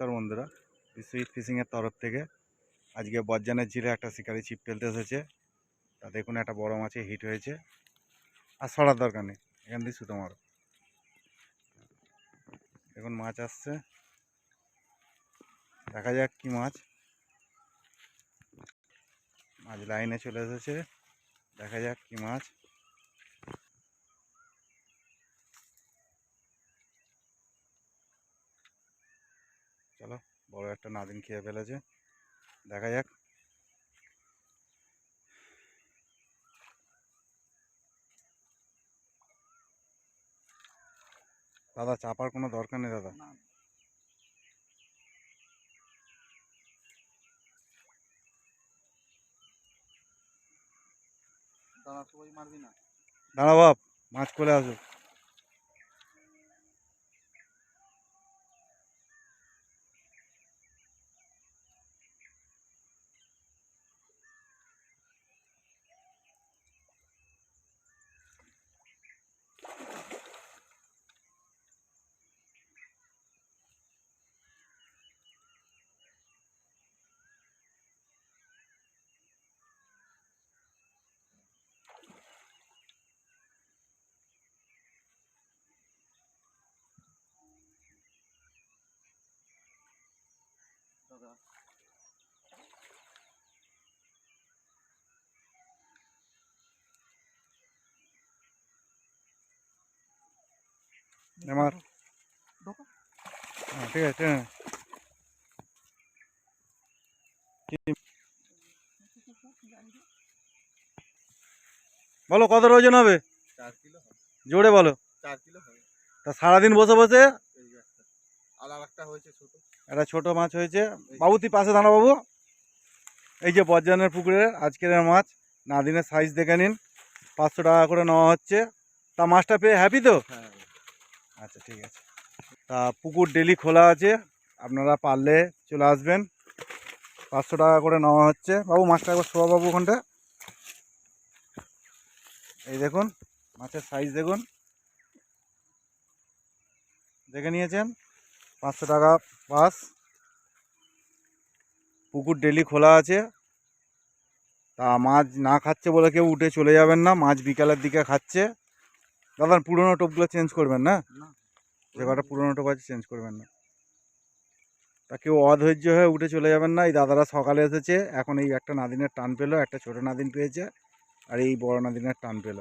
নমস্কার বন্ধুরা। বিশ্বজিৎ ফিশিংয়ের তরফ থেকে আজকে বজ্জানের ঝিলে একটা শিকারি ছিপ ফেলতে এসেছে। তা দেখুন, একটা বড় মাছে হিট হয়েছে। আর সরার দরকার নেই, এখান দিয়ে সুতো মারো। দেখুন, মাছ আসছে। দেখা যাক কি মাছ। মাছ লাইনে চলে এসেছে। দেখা যাক কি মাছ চলো বড় একটা নাদিন খেয়ে ফেলেছে। দেখা যাক। দাদা চাপার কোনো দরকার নেই দাদা? দাঁড়া বাপ মাছ কোলে আসো আমার? হ্যাঁ ঠিক আছে হ্যাঁ। বলো কত ওজন হবে? চার কিলো জোরে বলো। চার কিলো তা সারাদিন বসে বসে? একটা ছোট। মাছ হয়েছে। বাবু তুই পাশে দাঁড়া বাবু এই যে বজ্জানের পুকুরে আজকের মাছ নাদিনের সাইজ দেখে নিন। পাঁচশো টাকা করে নেওয়া হচ্ছে। তা মাছটা পেয়ে হ্যাপি তো? হ্যাঁ আচ্ছা ঠিক আছে। তা পুকুর ডেলি খোলা আছে, আপনারা পারলে চলে আসবেন। পাঁচশো টাকা করে নেওয়া হচ্ছে। বাবু, মাছটা একবার শোয়া বাবু ওখানটা। এই দেখুন, মাছের সাইজ দেখুন। দেখে নিয়েছেন? পাঁচশো টাকা পাস। পুকুর ডেলি খোলা আছে। তা মাছ না খাচ্ছে বলে কেউ উঠে চলে যাবেন না। মাছ বিকালের দিকে খাচ্ছে। দাদা পুরোনো টোপগুলো চেঞ্জ করবেন না? যে কটা পুরোনো টোপ আছে চেঞ্জ করবেন না। তা কেউ অধৈর্য হয়ে উঠে চলে যাবেন না। এই দাদারা সকালে এসেছে এখন এই একটা নাদিনের টান পেল একটা ছোট নাদিন পেয়েছে আর এই বড় নাদিনের টান পেল।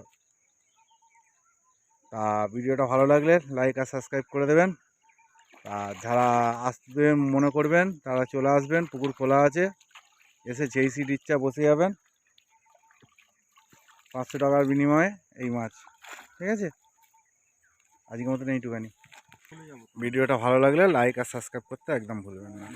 তা ভিডিওটা ভালো লাগলে লাইক আর সাবস্ক্রাইব করে দেবেন। আর যারা আসবেন মনে করবেন তারা চলে আসবেন পুকুর খোলা আছে। এসে যেই সিট ইচ্ছা বসে যাবেন। পাঁচশো টাকার বিনিময়ে এই মাছ। ঠিক আছে? আজকের মতন এইটুখানি। ভিডিওটা ভালো লাগলে লাইক আর সাবস্ক্রাইব করতে একদম ভুলবেন না।